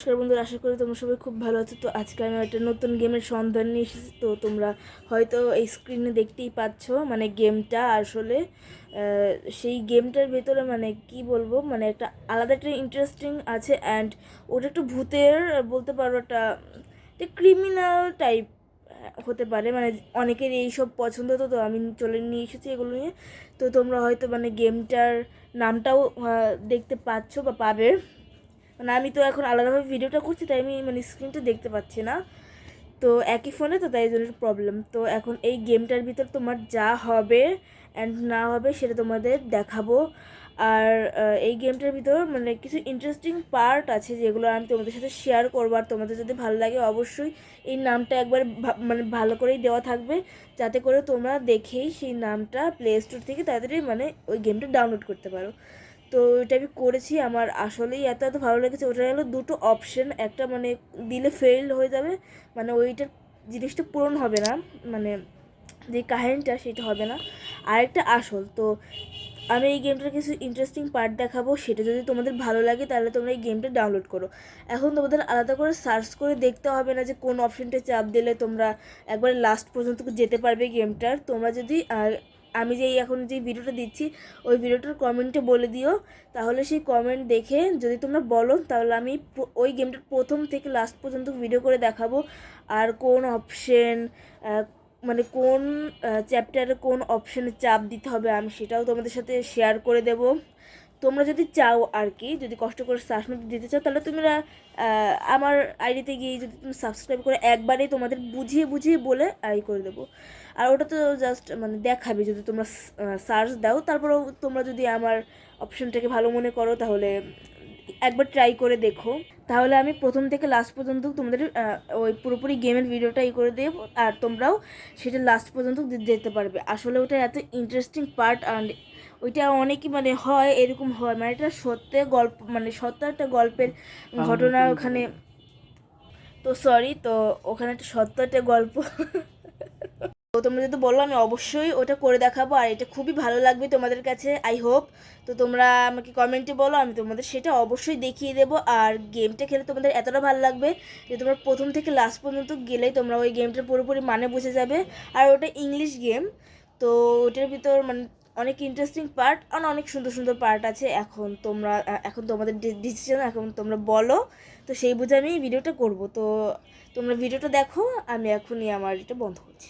নমস্কার বন্ধুরা, আশা করি তোমরা সবাই খুব ভালো আছো। তো আজকে আমি একটা নতুন গেমের সন্ধান নিয়ে এসেছি। তো তোমরা হয়তো এই স্ক্রিনে দেখতেই পাচ্ছ মানে গেমটা আসলে সেই গেমটার ভেতরে মানে কি বলব মানে একটা আলাদা একটা ইন্টারেস্টিং আছে অ্যান্ড ওটা একটু ভূতের, বলতে পারো একটা ক্রিমিনাল টাইপ হতে পারে। মানে অনেকের এইসব পছন্দ তো তো আমি চলে নিয়ে এসেছি এগুলো নিয়ে। তো তোমরা হয়তো মানে গেমটার নামটাও দেখতে পাচ্ছ বা পাবে। মানে আমি তো এখন আলাদাভাবে ভিডিওটা করছি, তাই আমি মানে স্ক্রিনটা দেখতে পাচ্ছি না। তো একই ফোনে তো তাই জন্য প্রবলেম তো এখন এই গেমটার ভিতর তোমার যা হবে অ্যান্ড না হবে সেটা তোমাদের দেখাবো। আর এই গেমটার ভিতর মানে কিছু ইন্টারেস্টিং পার্ট আছে যেগুলো আমি তোমাদের সাথে শেয়ার করব। আর তোমাদের যদি ভালো লাগে অবশ্যই এই নামটা একবার মানে ভালো করেই দেওয়া থাকবে। যাতে করে তোমরা দেখেই সেই নামটা প্লে স্টোর থেকে তাড়াতাড়ি মানে ওই গেমটা ডাউনলোড করতে পারো। তো ওইটা আমি করেছি, আমার আসলেই এত এত ভালো লেগেছে। ওটা হলো দুটো অপশন একটা মানে দিলে ফেল হয়ে যাবে মানে ওইটার জিনিসটা পূরণ হবে না মানে যে কাহিনিটা সেটা হবে না। আরেকটা আসল, তো আমি এই গেমটার কিছু ইন্টারেস্টিং পার্ট দেখাবো, সেটা যদি তোমাদের ভালো লাগে তাহলে তোমরা এই গেমটা ডাউনলোড করো। এখন তোমাদের আলাদা করে সার্চ করে দেখতে হবে না যে কোন অপশনটা চাপ দিলে তোমরা একবার লাস্ট পর্যন্ত যেতে পারবে গেমটার তোমরা যদি আমি যে এখন যে ভিডিওটা দিচ্ছি, ওই ভিডিওটার কমেন্টে বলে দিও। তাহলে সেই কমেন্ট দেখে যদি তোমরা বলো, তাহলে আমি ওই গেমটার প্রথম থেকে লাস্ট পর্যন্ত ভিডিও করে দেখাবো। আর কোন অপশন মানে কোন চ্যাপ্টারে কোন অপশনে চাপ দিতে হবে আমি সেটাও তোমাদের সাথে শেয়ার করে দেব। তোমরা যদি চাও আর কি, যদি কষ্ট করে সার্চ দিতে চাও, তাহলে তোমরা আমার আইডিতে গিয়ে যদি তুমি সাবস্ক্রাইব করে একবারেই তোমাদের বুঝিয়ে বুঝিয়ে বলে আই করে দেবো। আর ওটা তো জাস্ট মানে দেখাবে যদি তোমরা সার্চ দাও। তারপরেও তোমরা যদি আমার অপশনটাকে ভালো মনে করো, তাহলে একবার ট্রাই করে দেখো। তাহলে আমি প্রথম থেকে লাস্ট পর্যন্ত তোমাদের ওই পুরোপুরি গেমের ভিডিওটা ই করে দেবো, আর তোমরাও সেটা লাস্ট পর্যন্ত যেতে পারবে। আসলে ওটা এত ইন্টারেস্টিং পার্ট অ্যান্ড ওইটা অনেকই মানে হয় এরকম হয়। মানে এটা সত্যি গল্প মানে সত্য একটা গল্পের ঘটনা ওখানে। তো সরি তো ওখানে একটা সত্য একটা গল্প। তো তোমরা যদি বলো আমি অবশ্যই ওটা করে দেখাবো। আর এটা খুবই ভালো লাগবে তোমাদের কাছে আই হোপ তো তোমরা আমাকে কমেন্টে বলো আমি তোমাদের সেটা অবশ্যই দেখিয়ে দেবো। আর গেমটা খেলে তোমাদের এতটা ভালো লাগবে যে তোমরা প্রথম থেকে লাস্ট পর্যন্ত গেলেই তোমরা ওই গেমটার পুরোপুরি মানে বুঝে যাবে। আর ওটা ইংলিশ গেম তো ওটার ভিতর মানে অনেক ইন্টারেস্টিং পার্ট আর অনেক সুন্দর সুন্দর পার্ট আছে। এখন তোমরা এখন তোমাদের ডিসিশন এখন তোমরা বলো। তো সেই বুঝে আমি ভিডিওটা করব। তো তোমরা ভিডিওটা দেখো, আমি এখনই আমার এটা বন্ধ করছি।